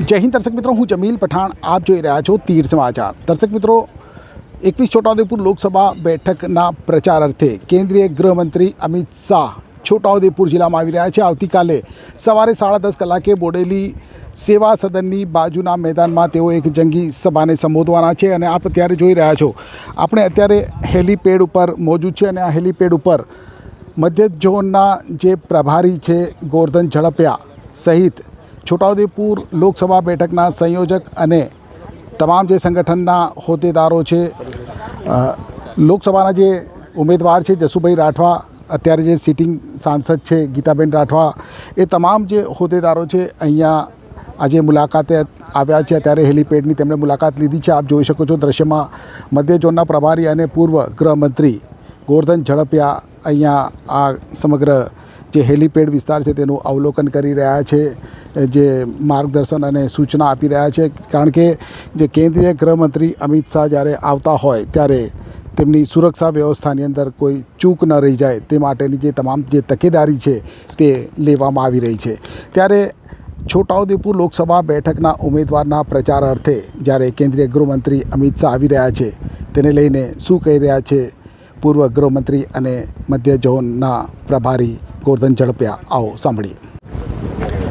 જય હિન્દ દર્શક મિત્રો, હું જમીલ પઠાણ. આપ જોઈ રહ્યા છો તીર સમાચાર. દર્શક મિત્રો, એકવીસ છોટાઉદેપુર લોકસભા બેઠકના પ્રચાર અર્થે કેન્દ્રીય ગૃહમંત્રી અમિત શાહ છોટાઉદેપુર જિલ્લામાં આવી રહ્યા છે. આવતીકાલે સવારે સાડા દસ કલાકે બોડેલી સેવા સદનની બાજુના મેદાનમાં તેઓ એક જંગી સભાને સંબોધવાના છે અને આપ અત્યારે જોઈ રહ્યા છો. આપણે અત્યારે હેલીપેડ ઉપર મોજૂદ છે અને આ હેલીપેડ ઉપર મધ્ય ઝોનના જે પ્રભારી છે ગોરધન ઝડપિયા સહિત છોટાઉદેપુર લોકસભા બેઠકના સંયોજક અને તમામ જે સંગઠનના હોદ્દેદારો છે લોકસભાના જે ઉમેદવાર છે, જસુભાઈ રાઠવા, અત્યારે જે સિટિંગ સાંસદ છે, ગીતાબેન રાઠવા, એ તમામ જે હોદ્દેદારો છે, અહીંયા આજે મુલાકાતે આવ્યા છે. અત્યારે હેલીપેડની તેમણે મુલાકાત લીધી છે. આપ જોઈ શકો છો દ્રશ્યમાં મધ્ય ઝોનના પ્રભારી અને પૂર્વ ગૃહમંત્રી ગોરધન ઝડપિયા અહીંયા આ સમગ્ર જે હેલીપેડ વિસ્તાર છે તેનું અવલોકન કરી રહ્યા છે જે માર્ગદર્શન અને સૂચના આપી રહ્યા છે. કારણ કે જે કેન્દ્રીય ગૃહમંત્રી અમિત શાહ જ્યારે આવતા હોય ત્યારે તેમની સુરક્ષા વ્યવસ્થાની અંદર કોઈ ચૂક ન રહી જાય તે માટેની જે તમામ જે તકેદારી છે તે લેવામાં આવી રહી છે. ત્યારે છોટાઉદેપુર લોકસભા બેઠકના ઉમેદવારના પ્રચાર અર્થે જ્યારે કેન્દ્રીય ગૃહમંત્રી અમિત શાહ આવી રહ્યા છે, તેને લઈને શું કહી રહ્યા છે પૂર્વ ગૃહમંત્રી અને મધ્ય ઝોનના પ્રભારી ગોરધન ઝડપ્યા. આવો, સાંભળીએ.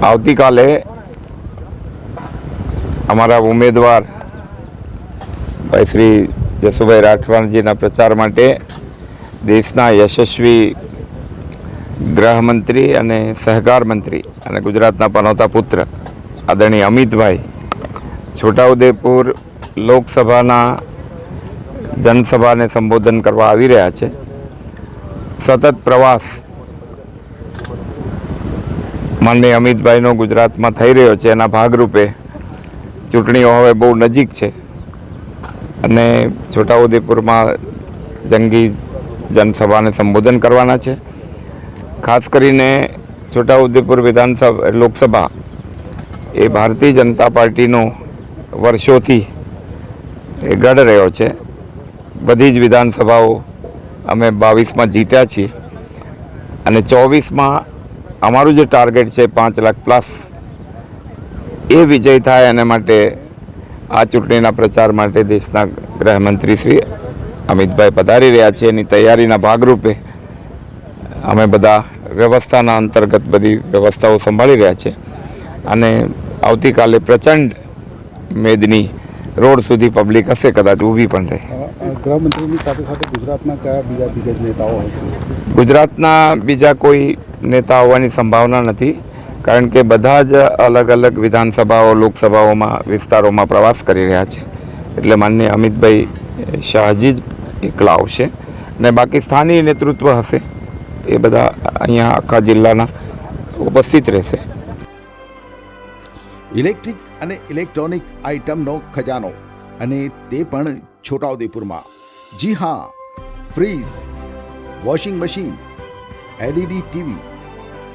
આવતીકાલે અમારા ઉમેદવાર ભાઈ શ્રી જસુભાઈ રાઠવાણજીના પ્રચાર માટે દેશના યશસ્વી ગૃહમંત્રી અને સહકાર મંત્રી અને ગુજરાતના પનોતા પુત્ર આદરણીય અમિતભાઈ છોટાઉદેપુર લોકસભાના જનસભાને સંબોધન કરવા આવી રહ્યા છે. સતત પ્રવાસ માનનીય અમિતભાઈનો ગુજરાતમાં થઈ રહ્યો છે, એના ભાગરૂપે ચૂંટણીઓ હવે બહુ નજીક છે. અને છોટાઉદેપુરમાં જંગી જનસભાને સંબોધન કરવાના છે. ખાસ કરીને છોટાઉદેપુર વિધાનસભા લોકસભા એ ભારતીય જનતા પાર્ટીનો વર્ષોથી એ ગઢ રહ્યો છે. બધી જ વિધાનસભાઓ અમે બાવીસમાં જીત્યા છીએ. અને ચોવીસમાં અમારું જે ટાર્ગેટ છે પાંચ લાખ પ્લસ એ વિજય થાય એના માટે આ ચૂંટણીના પ્રચાર માટે દેશના ગૃહમંત્રી શ્રી અમિતભાઈ પધારી રહ્યા છે. એની તૈયારીના ભાગરૂપે અમે બધા વ્યવસ્થાના અંતર્ગત બધી વ્યવસ્થાઓ સંભાળી રહ્યા છે. અને આવતીકાલે પ્રચંડ મેદની રોડ સુધી પબ્લિક હશે કદાચ ઊભી પણ રહે. ગૃહમંત્રીની સાથે સાથે ગુજરાતના કયા બીજા દિગ્ગજ નેતાઓ હશે ગુજરાતના બીજા કોઈ નેતા હોવાની સંભાવના નથી, કારણ કે બધા જ અલગ અલગ વિધાનસભાઓ, લોકસભાઓમાં, વિસ્તારોમાં પ્રવાસ કરી રહ્યા છે. એટલે માનનીય અમિતભાઈ શાહજી જ એકલા આવશે અને બાકી સ્થાનીય નેતૃત્વ હશે. એ બધા અહીંયા આખા જિલ્લાના ઉપસ્થિત રહેશે. ઇલેક્ટ્રિક અને ઇલેક્ટ્રોનિક આઇટમનો ખજાનો અને તે પણ છોટાઉદેપુરમાં. જી હા, fridge, washing machine, LED TV